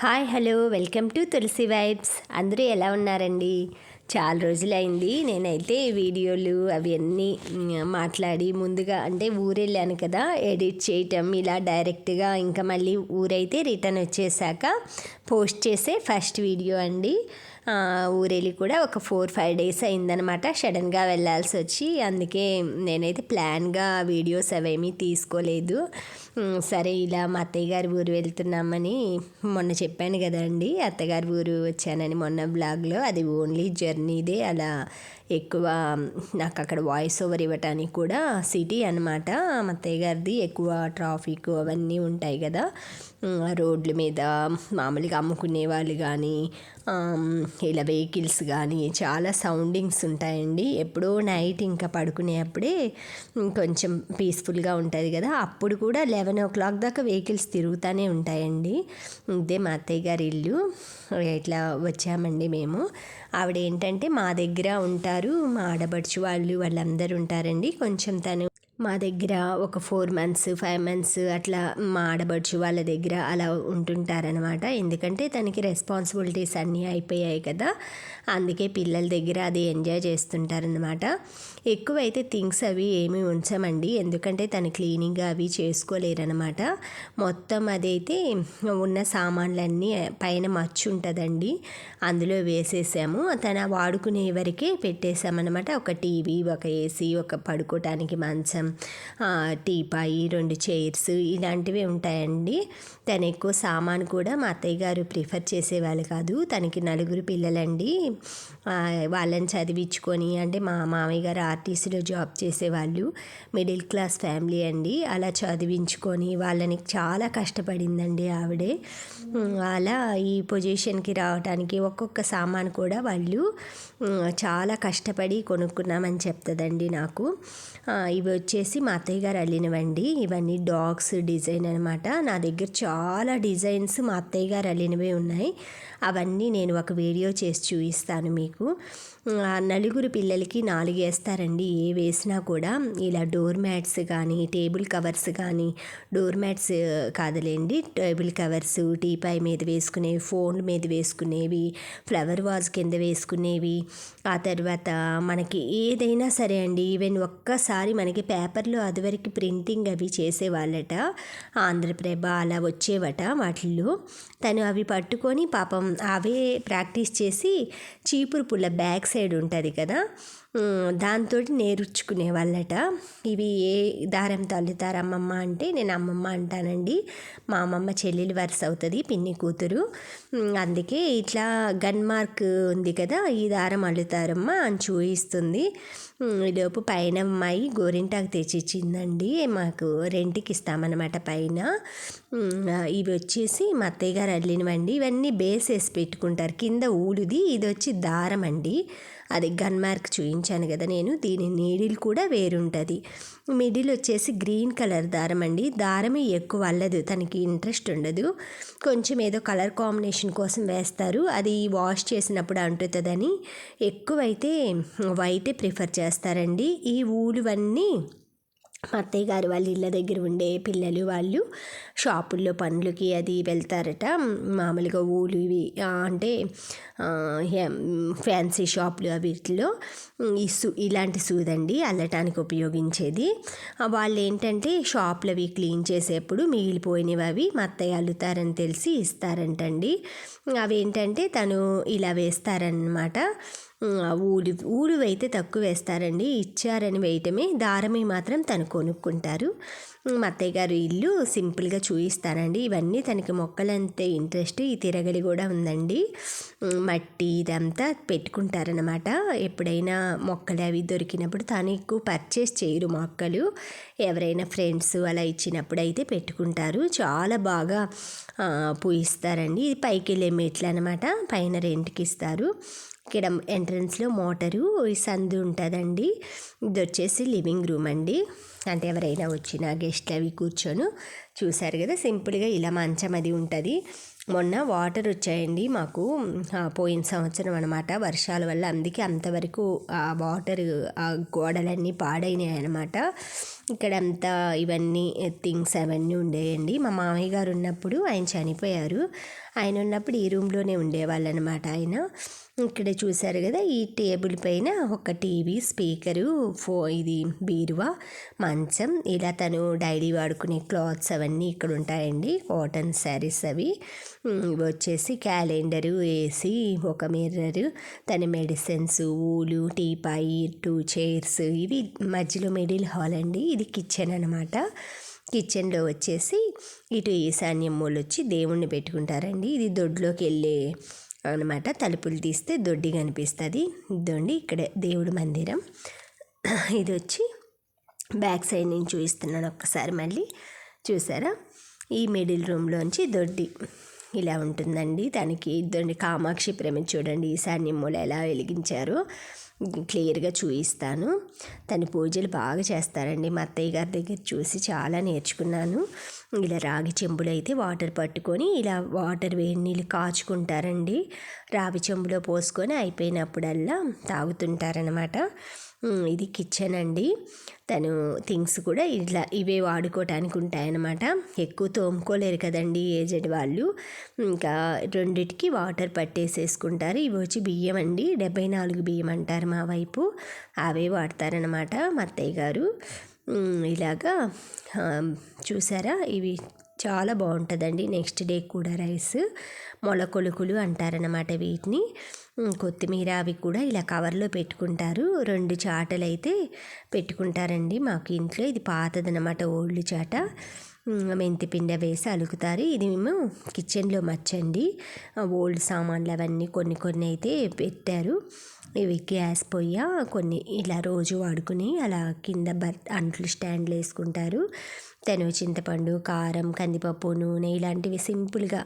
Hi hello welcome to Tulasi vibes. అందరూ ఎలా ఉన్నారండి? చాలా రోజులైంది. నేనైతే వీడియోలు అవన్నీ మాట్లాడి ముందుగా అంటే ఊరెళ్ళాను కదా ఎడిట్ చేయటం ఇలా డైరెక్ట్గా ఇంకా మళ్ళీ ఊరైతే రిటర్న్ వచ్చేసాక పోస్ట్ చేసే ఫస్ట్ వీడియో అండి. ఊరెళ్ళి కూడా ఒక ఫోర్ ఫైవ్ డేస్ అయిందనమాట సడన్గా వెళ్ళాల్సి వచ్చి అందుకే నేనైతే ప్లాన్గా వీడియోస్ అవేమీ తీసుకోలేదు. సరే ఇలా మా అత్తయ్య గారి ఊరు వెళ్తున్నామని మొన్న చెప్పాను కదండి. అత్తగారి ఊరు వచ్చానని మొన్న బ్లాగ్లో. అది ఓన్లీ జర్నీదే. అలా ఎక్కువ నాకు అక్కడ వాయిస్ ఓవర్ ఇవ్వటానికి కూడా సిటీ అనమాట మా అత్తయ్య గారిది ఎక్కువ ట్రాఫిక్ అవన్నీ ఉంటాయి కదా. రోడ్ల మీద మామూలుగా అమ్ముకునే వాళ్ళు కానీ ఇలా వెహికల్స్ కానీ చాలా సౌండింగ్స్ ఉంటాయండి. ఎప్పుడో నైట్ ఇంకా పడుకునేప్పుడే అప్పుడే కొంచెం పీస్ఫుల్గా ఉంటుంది కదా. అప్పుడు కూడా లెవెన్ ఓ క్లాక్ దాకా వెహికల్స్ తిరుగుతూనే ఉంటాయండి. ఇదే మా అత్తయ్య గారి ఇల్లు. ఇట్లా వచ్చామండి మేము. ఆవిడ ఏంటంటే మా దగ్గర ఉంటారు. మా ఆడబడుచు వాళ్ళు వాళ్ళందరూ ఉంటారండి. కొంచెం తను మా దగ్గర ఒక ఫోర్ మంత్స్ ఫైవ్ మంత్స్ అట్లా మా ఆడబడుచు వాళ్ళ దగ్గర అలా ఉంటుంటారనమాట ఎందుకంటే తనకి రెస్పాన్సిబిలిటీస్ అన్నీ అయిపోయాయి కదా. అందుకే పిల్లల దగ్గర అది ఎంజాయ్ చేస్తుంటారనమాట ఎక్కువైతే థింగ్స్ అవి ఏమీ ఉంచమండి. ఎందుకంటే తను క్లీనింగ్ అవి చేసుకోలేరనమాట మొత్తం అదైతే ఉన్న సామాన్లన్నీ పైన మచ్చు ఉంటుందండి అందులో వేసేసాము. తన వాడుకునే వరకే పెట్టేసామన్నమాట. ఒక టీవీ ఒక ఏసీ ఒక పడుకోవటానికి మంచం కొంచెం టీపాయి రెండు చైర్స్ ఇలాంటివి ఉంటాయండి. తను ఎక్కువ సామాను కూడా మా అత్తయ్య గారు ప్రిఫర్ చేసేవాళ్ళు కాదు. తనకి నలుగురు పిల్లలండి. వాళ్ళని చదివించుకొని అంటే మా మామయ్య గారు ఆర్టీసీలో జాబ్ చేసేవాళ్ళు. మిడిల్ క్లాస్ ఫ్యామిలీ అండి. అలా చదివించుకొని వాళ్ళని చాలా కష్టపడిందండి ఆవిడే. అలా ఈ పొజిషన్కి రావడానికి ఒక్కొక్క సామాను కూడా వాళ్ళు చాలా కష్టపడి కొనుక్కున్నామని చెప్తుందండి నాకు. ఇవి వచ్చి వచ్చేసి మా అత్తయ్య గారు అల్లినవండి. ఇవన్నీ డాగ్స్ డిజైన్ అనమాట నా దగ్గర చాలా డిజైన్స్ మా అత్తయ్య గారు అల్లినవే ఉన్నాయి. అవన్నీ నేను ఒక వీడియో చేసి చూపిస్తాను మీకు. నలుగురు పిల్లలకి నాలుగు వేస్తారండి. ఏ వేసినా కూడా ఇలా డోర్ మ్యాట్స్ కానీ టేబుల్ కవర్స్ కానీ డోర్ మ్యాట్స్ కాదులేండి. టేబుల్ కవర్స్ టీపాయ్ మీద వేసుకునేవి ఫోన్ మీద వేసుకునేవి ఫ్లవర్ వాజ్ కింద వేసుకునేవి. ఆ తర్వాత మనకి ఏదైనా సరే అండి ఈవెన్ ఒక్కసారి మనకి పేపర్లో అదివరకు ప్రింటింగ్ అవి చేసేవాళ్ళట ఆంధ్రప్రభ అలా వచ్చేవట వాటిల్లో. తను అవి పట్టుకొని పాపం అవే ప్రాక్టీస్ చేసి చీపురు పుల్ల బ్యాక్ సైడ్ ఉంటుంది కదా దాంతో నేర్చుకునే వాళ్ళట. ఇవి ఏ దారంతో అల్లుతారు అమ్మమ్మ అంటే నేను అమ్మమ్మ అంటానండి. మా అమ్మమ్మ చెల్లెలు వరుస అవుతుంది పిన్ని కూతురు. అందుకే ఇట్లా గన్ మార్క్ ఉంది కదా ఈ దారం అల్లుతారమ్మా అని చూపిస్తుంది ఈలోపు పైన అమ్మాయి గోరింటాకు తెచ్చిచ్చిందండి మాకు రెంట్కి ఇస్తామన్నమాట పైన. ఇవి వచ్చేసి మా అత్తయ్య గారు అల్లినవండి. ఇవన్నీ బేస్ వేసి పెట్టుకుంటారు. కింద ఊలుది ఇది వచ్చి దారం అండి. అది గన్ మార్క్ చూపించాను కదా నేను దీని నీడిల్ కూడా వేరుంటుంది. మిడిల్ వచ్చేసి గ్రీన్ కలర్ దారం అండి. దారమే ఎక్కువ అల్లదు తనకి ఇంట్రెస్ట్ ఉండదు. కొంచెం ఏదో కలర్ కాంబినేషన్ కోసం వేస్తారు. అది వాష్ చేసినప్పుడు అంటుతుందని. ఎక్కువైతే వైటే ప్రిఫర్ చేస్తారండి. ఈ ఊలువన్నీ మా అత్తయ్య గారు వాళ్ళ ఇళ్ళ దగ్గర ఉండే పిల్లలు వాళ్ళు షాపుల్లో పనులకి అది వెళ్తారట. మామూలుగా ఊలు ఇవి అంటే ఫ్యాన్సీ షాపులు వీటిలో ఈ సూ ఇలాంటి సూదండి అల్లటానికి ఉపయోగించేది. వాళ్ళు ఏంటంటే షాపులు అవి క్లీన్ చేసేప్పుడు మిగిలిపోయినవి అవి మా అత్తయ్య అల్లుతారని తెలిసి ఇస్తారంటండి. అవి ఏంటంటే తను ఇలా వేస్తారనమాట ఊలు ఊలు అయితే తక్కువ వేస్తారండి. ఇచ్చారని వేయటమే దారమే మాత్రం తను కొనుక్కుంటారు. మా అత్తయ్య గారు ఇల్లు సింపుల్గా చూపిస్తానండి ఇవన్నీ తనకి మొక్కలంతే ఇంట్రెస్ట్ ఈ తిరగలి కూడా ఉందండి. మట్టి ఇదంతా పెట్టుకుంటారనమాట ఎప్పుడైనా మొక్కలు అవి దొరికినప్పుడు తను ఎక్కువ పర్చేస్ చేయరు మొక్కలు. ఎవరైనా ఫ్రెండ్స్ అలా ఇచ్చినప్పుడు అయితే పెట్టుకుంటారు. చాలా బాగా పూయిస్తారండి. ఇది పైకి వెళ్ళే మెట్లు అనమాట పైన రెంట్కి ఇస్తారు. ఇక్కడ ఎంట్రన్స్లో మోటరు సందు ఉంటుందండి. ఇది వచ్చేసి లివింగ్ రూమ్ అండి. అంటే ఎవరైనా వచ్చిన గెస్ట్లు అవి కూర్చొని. చూశారు కదా సింపుల్గా ఇలా మంచం అది ఉంటుంది. మొన్న వాటర్ వచ్చాయండి మాకు. పోయిన సంవత్సరం అనమాట వర్షాల వల్ల అందుకే అంతవరకు ఆ వాటర్ ఆ గోడలన్నీ పాడైనాయి అనమాట ఇక్కడ అంతా ఇవన్నీ థింగ్స్ అవన్నీ ఉండేయండి. మా మామయ్య గారు ఉన్నప్పుడు ఆయన చనిపోయారు. ఆయన ఉన్నప్పుడు ఈ రూమ్లోనే ఉండేవాళ్ళు అనమాట ఆయన. ఇక్కడ చూశారు కదా ఈ టేబుల్ పైన ఒక టీవీ స్పీకరు ఫో ఇది బీరువా మంచం ఇలా తను డైలీ వాడుకునే క్లాత్స్ అవన్నీ ఇక్కడ ఉంటాయండి. కాటన్ శారీస్ అవి. వచ్చేసి క్యాలెండరు ఏసీ ఒక మిర్రరు తన medicines wool teapoy two chairs ఇవి మధ్యలో మిడిల్ హాల్ అండి. ఇది కిచెన్ అనమాట కిచెన్లో వచ్చేసి ఇటు ఈశాన్యం మూలు వచ్చి దేవుణ్ణి పెట్టుకుంటారండి. ఇది దొడ్లోకి వెళ్ళే అనమాట. తలుపులు తీస్తే దొడ్డి కనిపిస్తుంది. దొండి ఇక్కడ దేవుడి మందిరం. ఇది వచ్చి బ్యాక్ సైడ్ నుంచి చూపిస్తున్నాను ఒక్కసారి మళ్ళీ. చూసారా? ఈ మిడిల్ రూమ్లోంచి దొడ్డి ఇలా ఉంటుందండి. దానికి దొండి కామాక్షి ప్రేమ చూడండి. ఈశాన్య మూల ఎలా వెలిగించారో క్లియర్గా చూపిస్తాను. తన పూజలు బాగా చేస్తారండి. మా అత్తయ్య గారి దగ్గర చూసి చాలా నేర్చుకున్నాను. ఇలా రాగి చెంబులో అయితే వాటర్ పట్టుకొని ఇలా వాటర్ వేడి నీళ్ళు కాచుకుంటారండి. రావి చెంబులో పోసుకొని అయిపోయినప్పుడల్లా తాగుతుంటారనమాట ఇది కిచెన్ అండి. తను థింగ్స్ కూడా ఇట్లా ఇవే వాడుకోవటానికి ఉంటాయన్నమాట. ఎక్కువ తోముకోలేరు కదండి ఏజెడ్ వాళ్ళు. ఇంకా రెండిటికి వాటర్ పట్టేసేసుకుంటారు. ఇవి వచ్చి బియ్యం అండి. డెబ్బై నాలుగు బియ్యం అంటారు మా వైపు. అవే వాడతారనమాట మా అత్తయ్య గారు. ఇలాగా చూసారా? ఇవి చాలా బాగుంటుందండి. నెక్స్ట్ డే కూడా రైస్. మొలకొలుకులు అంటారనమాట వీటిని. కొత్తిమీర అవి కూడా ఇలా కవర్లో పెట్టుకుంటారు. రెండు చాటలు అయితే పెట్టుకుంటారండి మాకు ఇంట్లో. ఇది పాతదనమాట ఓల్డ్ చాట. మెంతి పిండ వేసి అలుకుతారు. ఇది మేము కిచెన్లో మచ్చండి. ఓల్డ్ సామాన్లు అవన్నీ కొన్ని కొన్ని అయితే పెట్టారు. ఇవి గ్యాస్ పొయ్య కొన్ని ఇలా రోజు వాడుకుని అలా కింద బర్ అంట్లు స్టాండ్లు వేసుకుంటారు. తను చింతపండు కారం కందిపప్పు నూనె ఇలాంటివి సింపుల్గా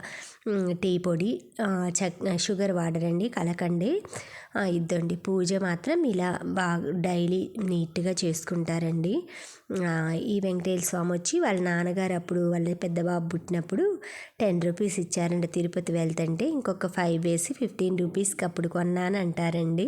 టీ పొడి చక్ షుగర్ వాడరండి కలకండి. ఇద్దండి. పూజ మాత్రం ఇలా బాగా డైలీ నీట్గా చేసుకుంటారండి. ఈ వెంకటేశ్వర స్వామి వచ్చి వాళ్ళ నాన్నగారు అప్పుడు వాళ్ళ పెద్ద బాబు పుట్టినప్పుడు టెన్ రూపీస్ ఇచ్చారండి తిరుపతి వెళ్తుంటే ఇంకొక ఫైవ్ వేసి ఫిఫ్టీన్ రూపీస్కి అప్పుడు కొన్నాను అంటారండి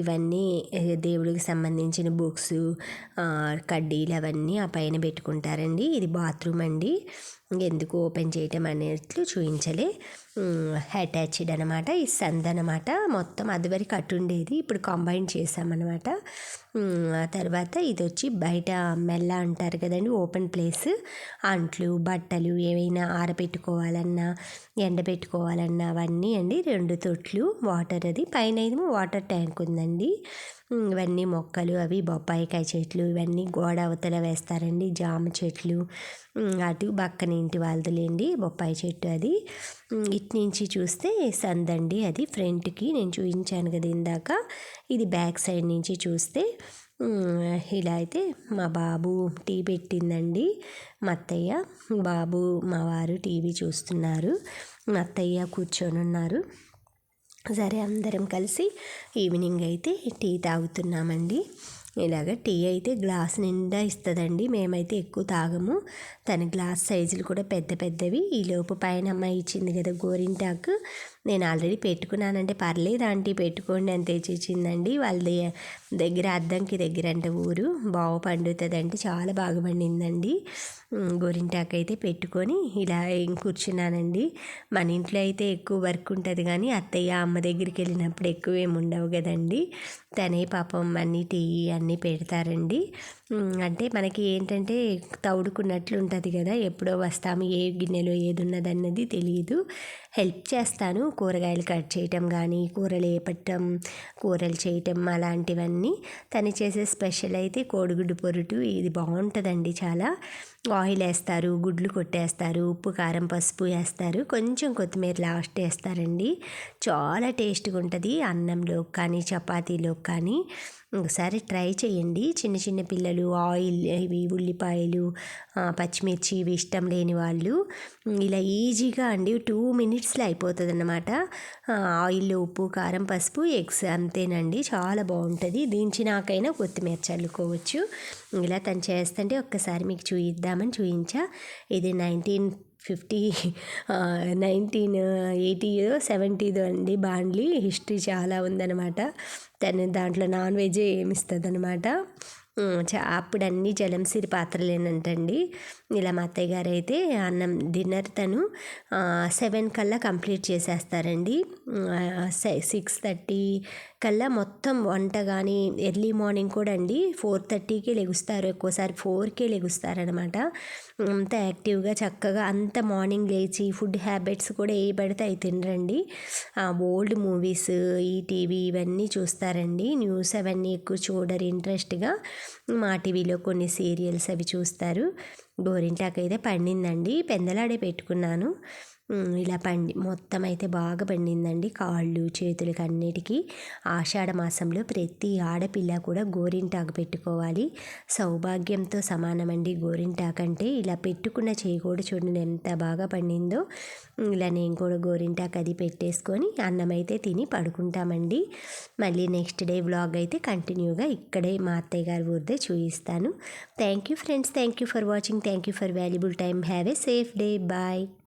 ఇవన్నీ దేవుడికి సంబంధించిన బుక్స్ కడ్డీలు అవన్నీ ఆ పైన పెట్టుకుంటారండి. ఇది బాత్రూమ్ అండి. ఎందుకు ఓపెన్ చేయటం అనేట్లు చూపించలే అటాచ్డ్ అనమాట ఈ సంద్ అనమాట మొత్తం అదివరకు అటు ఉండేది. ఇప్పుడు కంబైన్ చేసామన్నమాట తర్వాత ఇది వచ్చి బయట మెల్ల అంటారు కదండి ఓపెన్ ప్లేస్. అంట్లు బట్టలు ఏవైనా ఆరబెట్టుకోవాలన్నా ఎండబెట్టుకోవాలన్నా అవన్నీ అండి. రెండు తొట్లు వాటర్ అది. పైన ఏమో వాటర్ ట్యాంక్ ఉందండి ఇవన్నీ మొక్కలు అవి బొప్పాయికాయ చెట్లు ఇవన్నీ గోడ అవతల వేస్తారండి జామ చెట్లు. అటు పక్కన ఇంటి వాళ్ళదులేండి బొప్పాయి చెట్టు అది. ఇటు నుంచి చూస్తే సందండి అది ఫ్రంట్కి నేను చూపించాను కదా ఇందాక. ఇది బ్యాక్ సైడ్ నుంచి చూస్తే ఇలా అయితే మా బాబు టీ పెట్టిందండి మా అత్తయ్య బాబు మా వారు టీవీ చూస్తున్నారు మా అత్తయ్య కూర్చొని ఉన్నారు సరే అందరం కలిసి ఈవినింగ్ అయితే టీ తాగుతున్నామండి. ఇలాగ టీ అయితే గ్లాస్ నిండా ఇస్తుందండి. మేమైతే ఎక్కువ తాగము. తన గ్లాస్ సైజులు కూడా పెద్ద పెద్దవి. ఈ లోపు పైన అమ్మాయి ఇచ్చింది కదా గోరింటాకు. నేను ఆల్రెడీ పెట్టుకున్నానంటే పర్లేదు ఆంటీ పెట్టుకోండి అని తెచ్చిచ్చిందండి వాళ్ళ దగ్గర అద్దంకి దగ్గర అంటే ఊరు. బాగా పండుతుంది అంటే చాలా బాగా పండిందండి. గోరింటాకు అయితే పెట్టుకొని ఇలా కూర్చున్నానండి. మన ఇంట్లో అయితే ఎక్కువ వర్క్ ఉంటుంది కానీ అత్తయ్య అమ్మ దగ్గరికి వెళ్ళినప్పుడు ఎక్కువ ఏమి ఉండవు కదండి. తనే పాపం అన్ని టీ అన్నీ పెడతారండి. అంటే మనకి ఏంటంటే తవుడుకున్నట్లు ఉంటుంది కదా ఎప్పుడో వస్తాము ఏ గిన్నెలో ఏది ఉన్నదన్నది తెలియదు హెల్ప్ చేస్తాను కూరగాయలు కట్ చేయటం కానీ కూరలు వేపటం కూరలు చేయటం అలాంటివన్నీ. తను చేసే స్పెషల్ అయితే కోడిగుడ్డు పొరుటు ఇది బాగుంటుందండి చాలా. ఆయిల్ వేస్తారు గుడ్లు కొట్టేస్తారు ఉప్పు కారం పసుపు వేస్తారు. కొంచెం కొత్తిమీర లాస్ట్ వేస్తారండి. చాలా టేస్ట్గా ఉంటుంది అన్నంలో కానీ చపాతీలో కానీ. ఒకసారి ట్రై చేయండి. చిన్న చిన్న పిల్లలు ఆయిల్ ఇవి ఉల్లిపాయలు పచ్చిమిర్చి ఇవి ఇష్టం లేని వాళ్ళు. ఇలా ఈజీగా అండి. టూ మినిట్స్లో అయిపోతుంది అన్నమాట ఆయిల్లో ఉప్పు కారం పసుపు ఎగ్స్ అంతేనండి. చాలా బాగుంటుంది. దించినాకైనా కొత్తిమీర చల్లుకోవచ్చు. ఇలా తను చేస్తుంటే ఒక్కసారి మీకు చూయిద్దామని చూయించా. ఇది నైన్టీన్ ఫిఫ్టీ నైన్టీన్ ఎయిటీ సెవెంటీదో అండి బాండ్లీ. హిస్టరీ చాలా ఉందన్నమాట. తను దాంట్లో నాన్ వెజ్ ఏమి ఇస్తుంది అనమాట ఉమ్, అప్పుడు అన్నీ జలంసిరి పాత్రలేనంటండి. ఇలా మా అత్తయ్య గారు అయితే అన్నం డిన్నర్ తను సెవెన్ కల్లా కంప్లీట్ చేసేస్తారండి. సిక్స్ థర్టీ కల్లా మొత్తం వంట కానీ ఎర్లీ మార్నింగ్ కూడా అండి. ఫోర్ థర్టీకి లెగుస్తారు. ఎక్కువసారి ఫోర్కే లెగుస్తారనమాట. అంత యాక్టివ్గా చక్కగా అంత మార్నింగ్ లేచి ఫుడ్ హ్యాబిట్స్ కూడా ఏ పడితే అవి తినరండి. ఓల్డ్ మూవీస్ ఈ టీవీ ఇవన్నీ చూస్తారండి. న్యూస్ అవన్నీ ఎక్కువ చూడరు ఇంట్రెస్ట్గా. మా టీవీలో కొన్ని సీరియల్స్ అవి చూస్తారు. గోరింటాకైతే పండిందండి. పెందలాడే పెట్టుకున్నాను. ఇలా పండి మొత్తం అయితే బాగా పండిందండి కాళ్ళు చేతులకి అన్నిటికీ. ఆషాఢ మాసంలో ప్రతి ఆడపిల్ల కూడా గోరింటాకు పెట్టుకోవాలి. సౌభాగ్యంతో సమానమండి గోరింటాకు అంటే. ఇలా పెట్టుకున్న చేయి కూడా చూడండి ఎంత బాగా పండిందో. ఇలా నేను కూడా గోరింటాకు అది పెట్టేసుకొని అన్నం అయితే తిని పడుకుంటామండి. మళ్ళీ నెక్స్ట్ డే వ్లాగ్ అయితే కంటిన్యూగా ఇక్కడే మా అత్తయ్య గారి ఊరిదే చూపిస్తాను. Thank you friends thank you for watching thank you for valuable time. Have a safe day bye.